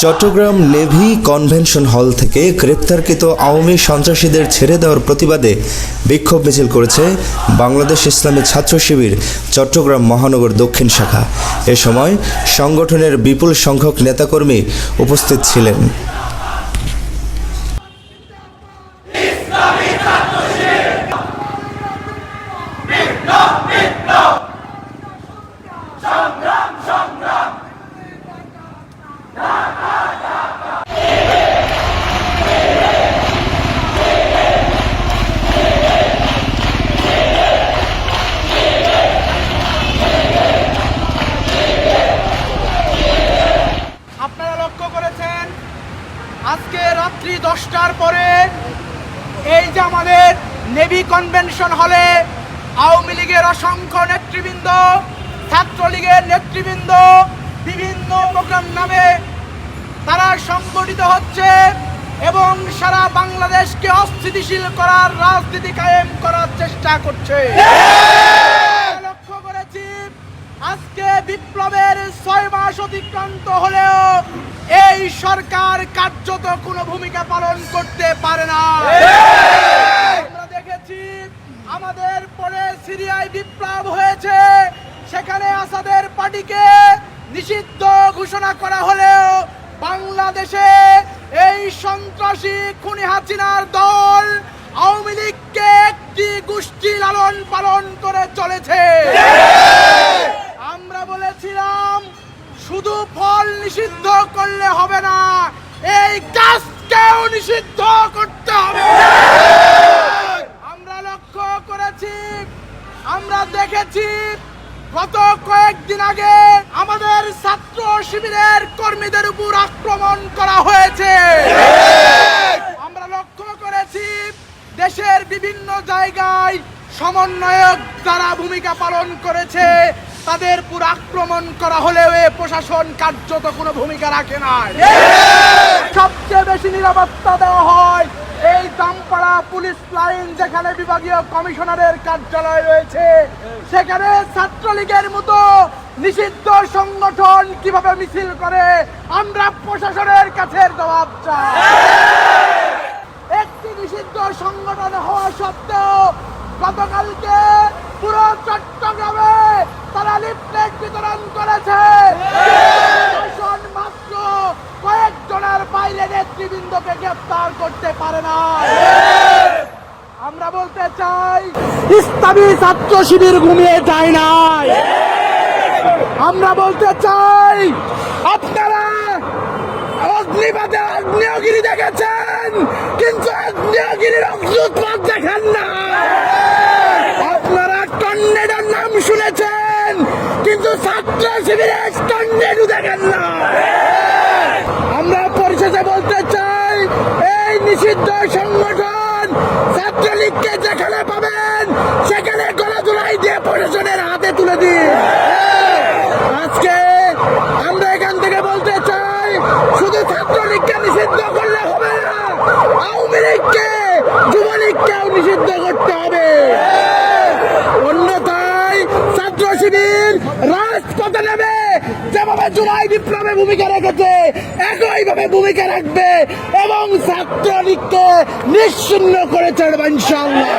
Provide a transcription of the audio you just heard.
Chittagong navy convention hall থেকে গ্রেপ্তারকৃত আওয়ামী সন্ত্রাসীদের ছেড়ে দেওয়ার প্রতিবাদে বিক্ষোভ মিছিল করেছে বাংলাদেশ ইসলামী ছাত্র শিবির চট্টগ্রাম মহানগর দক্ষিণ শাখা। এ সময় সংগঠনের বিপুল সংখ্যক নেতাকর্মী উপস্থিত ছিলেন আপনারা লক্ষ্য করেছেন আজকে রাত্রি দশটার পরে এই যে আমাদের নেভি কনভেনশন হলে আওয়ামী লীগের অসংখ্য নেতৃবৃন্দ ছাত্রলীগের নেতৃবৃন্দ বিভিন্ন প্রোগ্রাম নামে তারা সংগঠিত হচ্ছে এবং সারা বাংলাদেশকে অস্থিতিশীল করার রাজনীতি কায়েম করার চেষ্টা করছে। লক্ষ্য করেছি আজকে বিপ্লবের ছয় মাস অতিক্রান্ত এই সরকার কার্যত কোনো ভূমিকা পালন করতে পারে না। আমরা দেখেছি আমাদের পরে সিরিয়ায় বিপ্লব হয়েছে। সেখানে আসাদের পার্টিকে নিষিদ্ধ ঘোষণা করা হলেও বাংলাদেশে এই সন্ত্রাসী খুনি হাসিনার দল আওয়ামী লীগকে একটি গোষ্ঠী লালন পালন করে আমরা দেখেছি গত কয়েকদিন আগে আমাদের ছাত্র শিবিরের কর্মীদের উপর আক্রমণ করা হয়েছে। আমরা লক্ষ্য করেছি দেশের বিভিন্ন জায়গায় সমন্বয়ক যারা ভূমিকা পালন করেছে, তাদের পুরো আক্রমণ করা হলেও এ প্রশাসন কার্যত কোনো ভূমিকা রাখে না সবচেয়ে বেশি নিরাপত্তা দেওয়া হয় এই দামপাড়া পুলিশ লাইন যেখানে বিভাগীয় কমিশনারের কার্যালয় রয়েছে, সেখানে ছাত্রলীগের মতো নিষিদ্ধ সংগঠন কীভাবে মিছিল করে, আমরা প্রশাসনের কাছে জবাব চাই। একটি নিষিদ্ধ সংগঠন হওয়া সত্ত্বেও গতকালকে পুরো চট্টগ্রামে তারা লিফলেট বিতরণ করেছে প্রশাসন মাত্র বাইরে নেতৃবৃন্দকে গ্রেফতার করতে পারে না। আমরা বলতে চাই, ইসলামী ছাত্র শিবির ঘুমিয়ে যায় নাই। আমরা বলতে চাই, আপনারা অগ্নিবাদে আগ্নেয়গিরি দেখেছেন, কিন্তু আগ্নেয়গিরির অগ্নুৎপাত দেখেন না। আপনারা টর্নেডোর নাম শুনেছেন, কিন্তু ছাত্র শিবিরের টর্নেডো দেখেন না আমরা পরিশেষে বলতে চাই এই নিষিদ্ধ সংগঠন ছাত্রলীগকে যেখানে পাবেন সেখানে গলা ধুলাই দিয়ে প্রশাসনের হাতে তুলে দিন আজকে আমরা এখান থেকে বলতে চাই ছাত্রলীগকে নিষিদ্ধ করলে হবে না। আওয়ামী লীগকে যুবলীগকেও নিষিদ্ধ করতে হবে। অন্যথায় ছাত্র শিবির রাজপথে নেবে যেভাবে জুলাই বিপ্লবে ভূমিকা রেখেছে, একইভাবে ভূমিকা রাখবে এবং ছাত্রলীগকে নিশ্চিন্ন করে ছাড়বে ইনশাল্লাহ